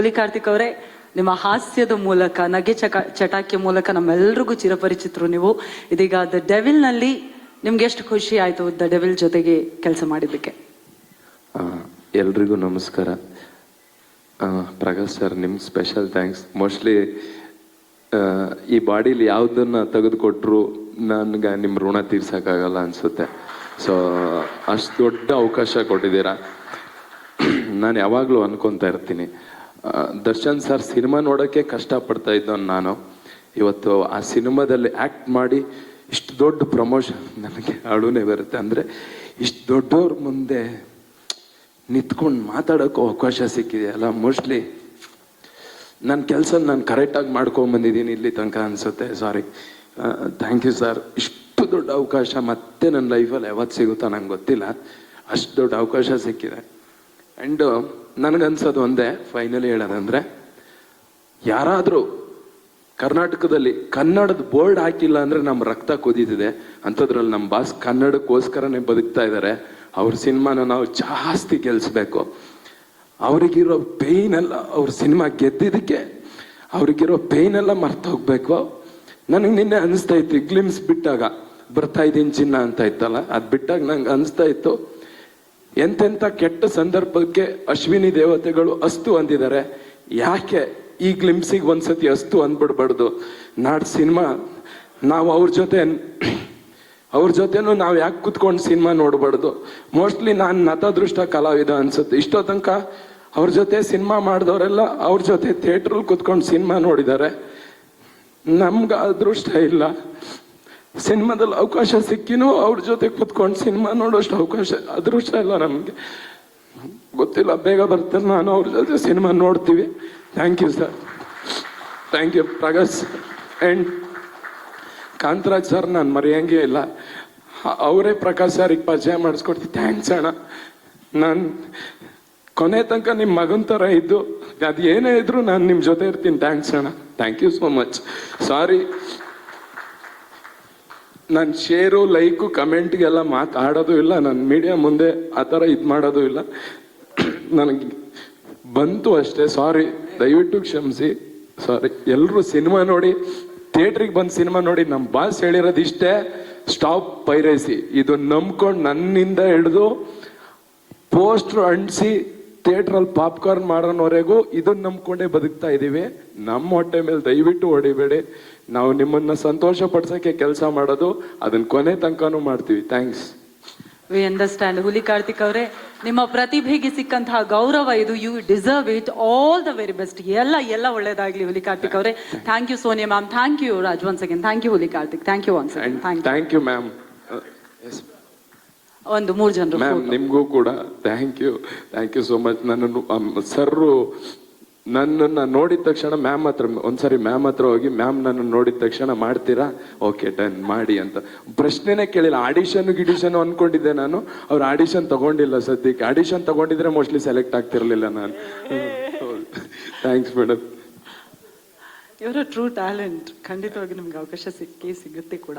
ಹುಲಿ ಕಾರ್ತಿಕ್ ಅವರೇ, ನಿಮ್ಮ ಹಾಸ್ಯದ ಮೂಲಕ, ನಗೆ ಚಕ ಚಟಾಕಿಯ ಮೂಲಕ ನಮ್ಮೆಲ್ರಿಗೂ ಚಿರಪರಿಚಿತರು ನೀವು. ಇದೀಗ ದ ಡೆವಿಲ್ನಲ್ಲಿ ನಿಮ್ಗೆ ಎಷ್ಟು ಖುಷಿ ಆಯ್ತು ದ ಡೆವಿಲ್ ಜೊತೆಗೆ ಕೆಲಸ ಮಾಡಿದ್ದಕ್ಕೆ? ಎಲ್ರಿಗೂ ನಮಸ್ಕಾರ. ಪ್ರಕಾಶ್ ಸರ್, ನಿಮ್ಗೆ ಸ್ಪೆಷಲ್ ಥ್ಯಾಂಕ್ಸ್ ಮೋಸ್ಟ್ಲಿ ಈ ಬಾಡಿಲಿ ಯಾವುದನ್ನ ತೆಗೆದುಕೊಟ್ರು ನನಗೆ ನಿಮ್ಮ ಋಣ ತೀರ್ಸೋಕ್ಕಾಗಲ್ಲ ಅನಿಸುತ್ತೆ. ಸೊ ಅಷ್ಟು ದೊಡ್ಡ ಅವಕಾಶ ಕೊಟ್ಟಿದ್ದೀರಾ? ನಾನು ಯಾವಾಗಲೂ ಅನ್ಕೊತಾ ಇರ್ತೀನಿ. ದರ್ಶನ್ ಸರ್ ಸಿನಿಮಾ ನೋಡೋಕ್ಕೆ ಕಷ್ಟಪಡ್ತಾ ಇದ್ದವನು ನಾನು. ಇವತ್ತು ಆ ಸಿನಿಮಾದಲ್ಲಿ ಆ್ಯಕ್ಟ್ ಮಾಡಿ ಇಷ್ಟು ದೊಡ್ಡ ಪ್ರಮೋಷನ್ ನನಗೆ ಅಳುನೇ ಬರುತ್ತೆ. ಅಂದರೆ ಇಷ್ಟು ದೊಡ್ಡವ್ರ ಮುಂದೆ ನಿಂತ್ಕೊಂಡು ಮಾತಾಡೋಕ್ಕೂ ಅವಕಾಶ ಸಿಕ್ಕಿದೆಯಲ್ಲ ಮೋಸ್ಟ್ಲಿ. ನನ್ನ ಕೆಲಸ ನಾನು ಕರೆಕ್ಟಾಗಿ ಮಾಡ್ಕೊಂಬಂದಿದ್ದೀನಿ ಇಲ್ಲಿ ತನಕ ಅನಿಸುತ್ತೆ. ಸಾರಿ. Thank you sir. ಇಷ್ಟು ದೊಡ್ಡ ಅವಕಾಶ ಮತ್ತೆ ನನ್ನ ಲೈಫಲ್ಲಿ ಯಾವತ್ತು ಸಿಗುತ್ತೋ ನಂಗೆ ಗೊತ್ತಿಲ್ಲ. ಅಷ್ಟು ದೊಡ್ಡ ಅವಕಾಶ ಸಿಕ್ಕಿದೆ. ಆ್ಯಂಡ್ ನನಗನ್ಸೋದು ಒಂದೇ ಫೈನಲಿ ಹೇಳೋದಂದ್ರೆ, ಯಾರಾದರೂ ಕರ್ನಾಟಕದಲ್ಲಿ ಕನ್ನಡದ ಬೋರ್ಡ್ ಹಾಕಿಲ್ಲ ಅಂದ್ರೆ ನಮ್ಮ ರಕ್ತ ಕುದೀತಿದೆ. ಅಂಥದ್ರಲ್ಲಿ ನಮ್ಮ ಬಾಸ್ ಕನ್ನಡಕ್ಕೋಸ್ಕರನೇ ಬದುಕ್ತಾ ಇದ್ದಾರೆ ಅವ್ರ ಸಿನಿಮಾನ ನಾವು ಜಾಸ್ತಿ ಗೆಲ್ಲಿಸ್ಬೇಕು ಅವರಿಗಿರೋ ಪೇಯ್ನ್ ಎಲ್ಲ ಅವ್ರ ಸಿನಿಮಾ ಗೆದ್ದಿದ್ದಕ್ಕೆ, ಅವ್ರಿಗಿರೋ ಪೇಯ್ನ್ ಎಲ್ಲ ಮರ್ತು ಹೋಗ್ಬೇಕು. ನನಗೆ ನಿನ್ನೆ ಅನಿಸ್ತಾ ಇತ್ತು ಗ್ಲಿಮ್ಸ್ ಬಿಟ್ಟಾಗ, ಬರ್ತಾ ಇದ್ದೀನಿ ಚಿನ್ನ ಅಂತ ಇತ್ತಲ್ಲ, ಅದು ಬಿಟ್ಟಾಗ ನಂಗೆ ಅನಿಸ್ತಾ ಇತ್ತು ಎಂತೆಂಥ ಕೆಟ್ಟ ಸಂದರ್ಭಕ್ಕೆ ಅಶ್ವಿನಿ ದೇವತೆಗಳು ಅಸ್ತು ಅಂದಿದ್ದಾರೆ. ಯಾಕೆ ಈ ಗ್ಲಿಮ್ಸಿಗೆ ಒಂದ್ಸತಿ ಅಸ್ತು ಅಂದ್ಬಿಡ್ಬಾರ್ದು? ನಾಡ್ ಸಿನಿಮಾ, ನಾವು ಅವ್ರ ಜೊತೆ ಅವ್ರ ಜೊತೆನೂ ನಾವು ಯಾಕೆ ಕುತ್ಕೊಂಡು ಸಿನಿಮಾ ನೋಡ್ಬಾರ್ದು? ಮೋಸ್ಟ್ಲಿ ನಾನು ನತದೃಷ್ಟ ಕಲಾವಿದ ಅನ್ಸುತ್ತೆ. ಇಷ್ಟೋ ತನಕ ಅವ್ರ ಜೊತೆ ಸಿನಿಮಾ ಮಾಡಿದವರೆಲ್ಲ ಅವ್ರ ಜೊತೆ ಥಿಯೇಟ್ರಲ್ಲಿ ಕುತ್ಕೊಂಡು ಸಿನಿಮಾ ನೋಡಿದ್ದಾರೆ. ನಮ್ಗೆ ಅದೃಷ್ಟ ಇಲ್ಲ. ಸಿನಿಮಾದಲ್ಲಿ ಅವಕಾಶ ಸಿಕ್ಕಿನೂ ಅವ್ರ ಜೊತೆ ಕುತ್ಕೊಂಡು ಸಿನಿಮಾ ನೋಡೋಷ್ಟು ಅವಕಾಶ, ಅದೃಷ್ಟ ಇಲ್ಲ ನಮಗೆ. ಗೊತ್ತಿಲ್ಲ, ಬೇಗ ಬರ್ತಾರೆ ನಾನು ಅವ್ರ ಜೊತೆ ಸಿನಿಮಾ ನೋಡ್ತೀವಿ. Thank you sir thank you Prakash and Kantharaj sir ನಾನು ಮರೆಯಂಗೆ ಇಲ್ಲ. ಅವರೇ ಪ್ರಕಾಶ್ ಸರಿಗೆ ಪರಿಚಯ ಮಾಡಿಸ್ಕೊಡ್ತೀನಿ. ಥ್ಯಾಂಕ್ಸ್ ಅಣ್ಣ. ನಾನು ಕೊನೆ ತನಕ ನಿಮ್ಮ ಮಗನ ಥರ ಇದ್ದು, ಅದು ಏನೇ ಇದ್ರು ನಾನು ನಿಮ್ಮ ಜೊತೆ ಇರ್ತೀನಿ. ಥ್ಯಾಂಕ್ಸ್ ಅಣ್ಣ. Thank you so much sorry ನಾನು ಶೇರು ಲೈಕು ಕಮೆಂಟ್ಗೆಲ್ಲ ಮಾತಾಡೋದು ಇಲ್ಲ. ನಾನು ಮೀಡಿಯಾ ಮುಂದೆ ಆ ಥರ ಇದು ಮಾಡೋದು ಇಲ್ಲ. ನನಗೆ ಬಂತು ಅಷ್ಟೇ. ಸಾರಿ ದಯವಿಟ್ಟು ಕ್ಷಮಿಸಿ. ಸಾರಿ ಎಲ್ಲರೂ ಸಿನಿಮಾ ನೋಡಿ ಥಿಯೇಟ್ರಿಗೆ ಬಂದು ಸಿನಿಮಾ ನೋಡಿ ನಮ್ಮ ಬಾಸ್ ಹೇಳಿರೋದು ಇಷ್ಟೇ. ಸ್ಟಾಪ್ ಪೈರೈಸಿ ಇದು ನಂಬ್ಕೊಂಡು ನನ್ನಿಂದ ಹಿಡಿದು ಪೋಸ್ಟ್ರು ಅಂಟಿಸಿ ಥಿಯೇಟ್ರಲ್ಲಿ ಪಾಪ್ಕಾರ್ನ್ ಮಾಡೋನವರೆಗೂ ಇದನ್ನ ನಂಬ್ಕೊಂಡೇ ಬದುಕ್ತಾ ಇದ್ದೀವಿ. ನಮ್ಮ ಹೊಟ್ಟೆ ಮೇಲೆ ದಯವಿಟ್ಟು ಹೊಡಿಬೇಡಿ. ನಾವು ನಿಮ್ಮನ್ನ ಸಂತೋಷ ಪಡ್ಸೋಕ್ಕೆ ಕೆಲಸ ಮಾಡೋದು ಅದನ್ನ ಕೊನೆ ತನಕನೂ ಮಾಡ್ತೀವಿ. ಥ್ಯಾಂಕ್ಸ್. ವಿ ಅಂಡರ್ಸ್ಟ್ಯಾಂಡ್ ಹುಲಿ ಕಾರ್ತಿಕ್ ಅವರೇ ನಿಮ್ಮ ಪ್ರತಿಭೆಗೆ ಸಿಕ್ಕಂತಹ ಗೌರವ ಇದು. You deserve it all the very best ಎಲ್ಲ ಎಲ್ಲ ಒಳ್ಳೇದಾಗ್ಲಿ ಹುಲಿ ಕಾರ್ತಿಕ್ ಅವರೇ. Thank you Sonia ma'am thank you Raj once again thank you Huli Karthik. Thank you once thank you ma'am ಒಂದು ಮೂರು ಜನರು ಮ್ಯಾಮ್ ನಿಮಗೂ ಕೂಡ thank you thank you so much ನನ್ನನ್ನು ಸರ್ರು ನನ್ನನ್ನು ನೋಡಿದ ತಕ್ಷಣ ಮ್ಯಾಮ್ ಹತ್ರ ಒಂದ್ಸರಿ ಮ್ಯಾಮ್ ಹತ್ರ ಹೋಗಿ ಮ್ಯಾಮ್ ನನ್ನ ನೋಡಿದ ತಕ್ಷಣ ಮಾಡ್ತೀರಾ? ಓಕೆ ಡನ್ ಮಾಡಿ ಅಂತ. ಪ್ರಶ್ನೆನೇ ಕೇಳಿಲ್ಲ. ಆಡಿಷನ್ ಗಿಡಿಷನ್ ಅನ್ಕೊಂಡಿದ್ದೆ ನಾನು. ಅವ್ರು ಆಡಿಷನ್ ತಗೊಂಡಿಲ್ಲ ಸದ್ಯಕ್ಕೆ. ಆಡಿಷನ್ ತಗೊಂಡಿದ್ರೆ ಮೋಸ್ಟ್ಲಿ ಸೆಲೆಕ್ಟ್ ಆಗ್ತಿರ್ಲಿಲ್ಲ ನಾನು. ಥ್ಯಾಂಕ್ಸ್ ಮೇಡಮ್ ಇವರ ಟ್ರೂ ಟ್ಯಾಲೆಂಟ್ ಖಂಡಿತವಾಗಿ ನಿಮ್ಗೆ ಅವಕಾಶ ಸಿಕ್ಕೇ ಸಿಗುತ್ತೆ ಕೂಡ.